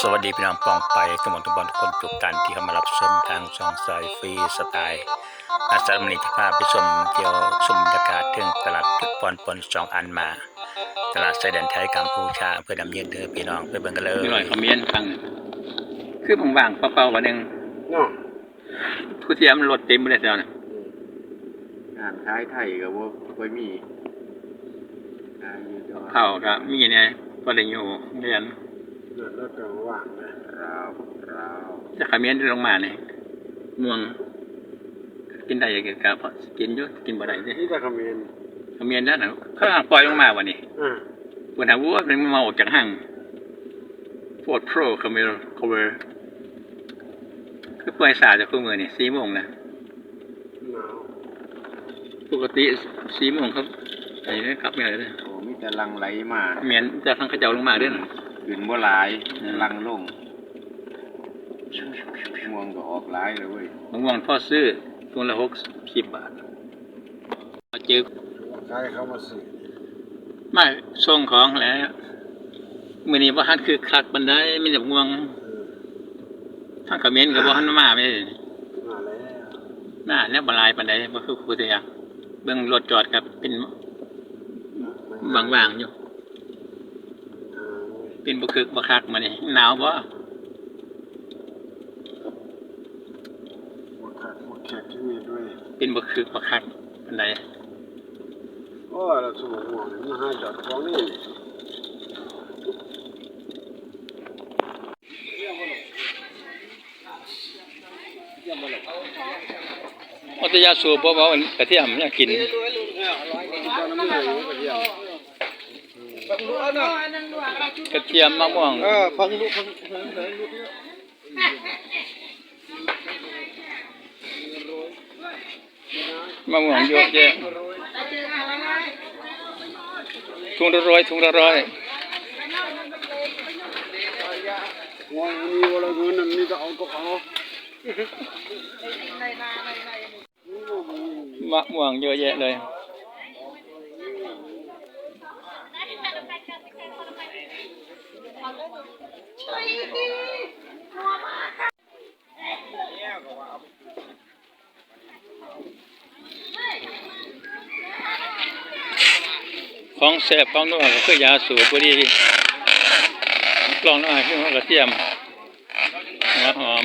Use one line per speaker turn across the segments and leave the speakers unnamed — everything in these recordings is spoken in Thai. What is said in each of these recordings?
สวัสดีพี่น้องปองไปกำมลทุกบอลทุกคนทุกท่านที่เข้ามารับชมทางช่องสายฟรีสไตล์อาสามันจะพาไปชมเกี่ยวชมบรรยากาศถึงตลาดทุกปอนปอนสองอันมา ตลาดชายแดนไทยกัมพูชาอำเพื่อดำเนินเด้อพี่น้องไปเบิ่งกันเลย
พี่หน่อยคอมเมนต์ฟัง คือผมว่างๆเปล่าๆวันหนึ่ง
เนาะ
ผู้เทียมนรถเต็มไปเลยเจ้านะ
งานท้ายไทยก็บ่ค่อยมีงานอยู่ดอก
เผาก็มีเนี่ยก็เลยอยู่เรียน
เลือดรถก็ว่างนะราวราว
จะคอมเมนต์ลงมาเนี่ยม่วง กินได้ยังกับพอกินอยู่กินบ่ได้สิ
นี่ตะคเมน
คอมเมนต์นั่นน่ะเขาอ่างปล่อยลงมาวันนี้
อ่า
วันนั้นวัวมันมาออกจากห้างโฟร์โปรคอมเมนต์คอเวอร์คือปล่อยสายจากคู่มือนี่สี่โมงนะ
หนาว
ปกติสี่โมงครับไอ้นี่ครับไม่อะไรเลย
โอ้มีแต่ลังไหลมา
เมียนจะทั้งเขาเจ้าลงมาด้วยนะ
ขึ้นบ่หลาย
อืม
ลังลงม่วงก็ออกหลายเลยเว้ย
มะม่วงพ่อซื้อตัวละหกสิบบาทมาเจอ
ใครเข้ามาซื้อ
ไม่ส่งของแล้วมือนี้ว่าฮันคือคักบันไดมีแต่มะม่วง
เออ
ทั้งกระเมนกับว่าฮันมาไม่ได้
มาแล้ว
หน้าแล้วบหลายปันไดบ่คือครูเตียเบื้องรถจอดกับเป็นว่างๆอยู่
อ่า เว้ย
เป็นบ่คึกบ่คักมานี่หนาวบ่
บ่คักบ่แขกที่มีด้วย
เป็นบ่คึกบ่คักปันได
โอ้ยเราสมองม่วงนี่มาหาจอดของนี่
อัตยาสูบบ่บ่อันกระเทียมอยากกิน กระเทียมมะม่วง
เออฟังลูกฟังฟังลูก
มะม่วงเยอะแยะถุงละร้อยถุงละร้อย
งอยมีวละเงินนั่นนี่ก็เอาก็เอา
มะม่วงเยอะแยะเลย ของแสบของนวก็คือยาสูบพอดีกลองน้อยคือกระเทียมหัวหอม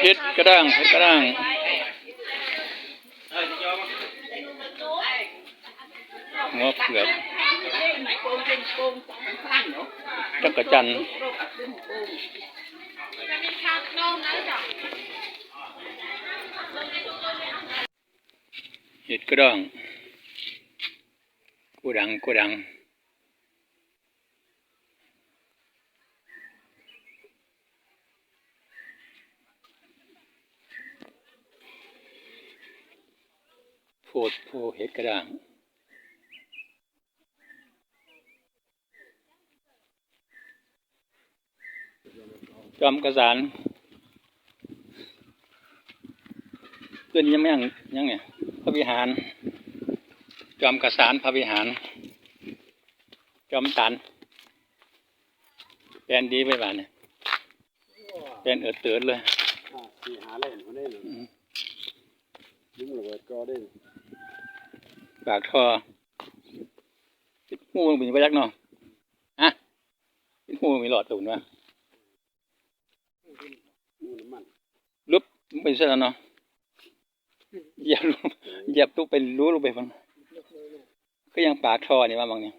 เห็ดกระด้างเห็ดกระด้าง หัวเผือกจักรจันเห็ดกระด้งกูดังกูดังโพดโพเห็ดกระด้าง จอมกระสานเพื่อนยังไม่ยังยังไงพระวิหาร จอมกระสานพระวิหาร จอมตันแปลนดีไปบ้านเนี่ยแปลนเอิดเตือนเลย
สี่หาเล่นคนนี้เลยยิ้มระเบิดก็ได้
ปากท่อปิดหูมันเป็นไปยักเนาะฮะปิดหูมีหลอดตุ่นวะ
มูน้ำมัน
ลุบ ไปซะแล้วเนาะเหยียบลูกเหยียบลูกไปรู้ลูกไปฟังก็ยังปากท่อนี่ว่าบางเนี่ย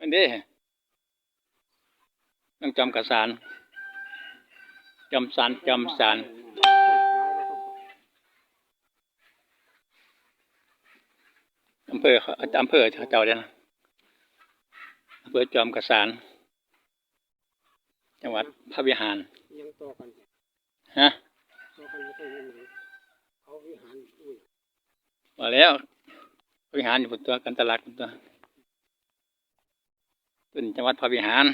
อันเด้ต้องจำกระสานจำสารจำสารอำเภอเขาอำเภอเจ้าเด้นะอำเภอจอมกระสานจังหวัดพระวิหาร
ยังต่อกัน
ฮะ
ต่อกันไมา
แล้ววิหารอยู่บนตัวกันตลักบนตัวเป็นจังหวัดพระวิหาร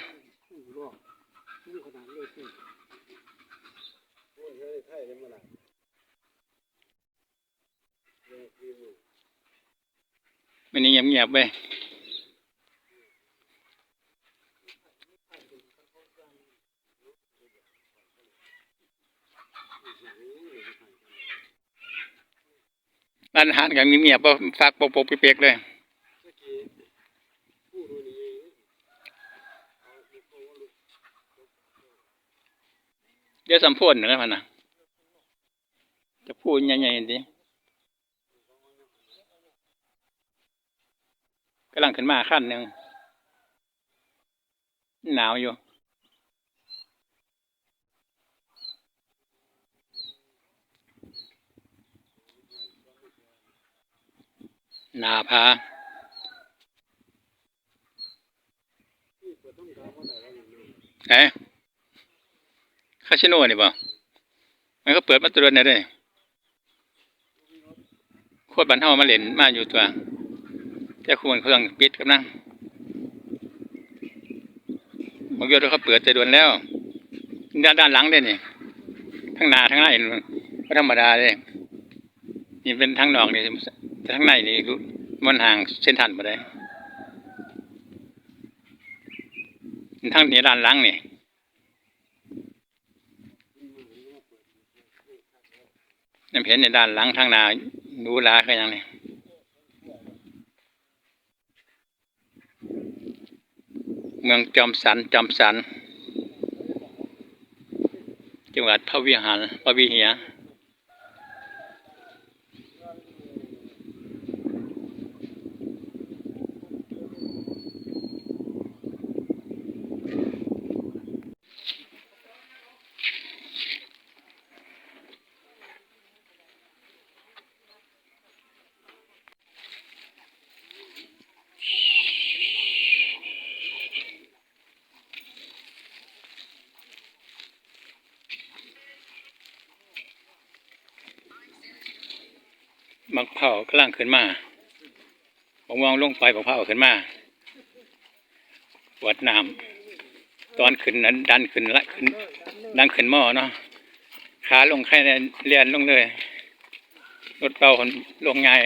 ไม่
นี่เงียบๆไป ร้านอาหารกันเงียบๆบ่ฝากปกๆเปียกๆเลยเดี๋ยวสัมโพธนะมันนะจะพูดใหญ่ๆดิกำลังขึ้นมาขั้นหนึ่งหนาวอยู่ นาพาเอ๊ะคาสิโน่นี่บ่มันก็เปิดมาตัวเนี่ยด้โคตรบันเทามาเล่นมาอยู่ตัวแต่ควรเครื่องปิดกำลังบางทีเขาเปิดแต่ดวนแล้ว ด้านด้านหลังเด้นี่ทั้งนาทั้งในก็ธรรมดาเลยนี่เป็นทั้งนอกนี่ แต่ทั้งในนี่มันห่างเส้นทันมาได้ทั้งนี้ด้านหลังนี่น้ำเห็นในด้านหลังทางนาดูลาก็ยังนี่เมืองจอมสันจอมสัน จังหวัดพระวิหารพระวิเหีย มักเผากำลังขึ้นมาผมมองลงไปบักเผาขึ้นมาวัดน้ำตอนขึ้นนั้น ดันขึ้นละขึ้นดันขึ้นหม้อเนาะขาลงแค่เลียนลงเลยรถเป่าลงง่าย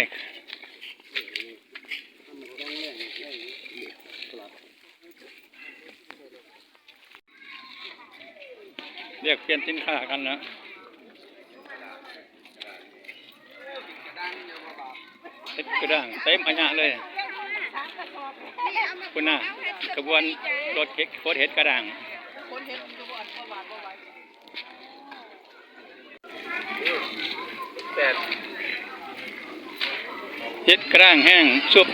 เรียกเปลี่ยนสินค้ากันนะ เฮ็ดกระด้างเต็มอัญญะเลยคุณน่ะกระบวนรถเฮ็ดโคตเฮ็ดกระด้างเฮ็ดกระด้างแห้งซุป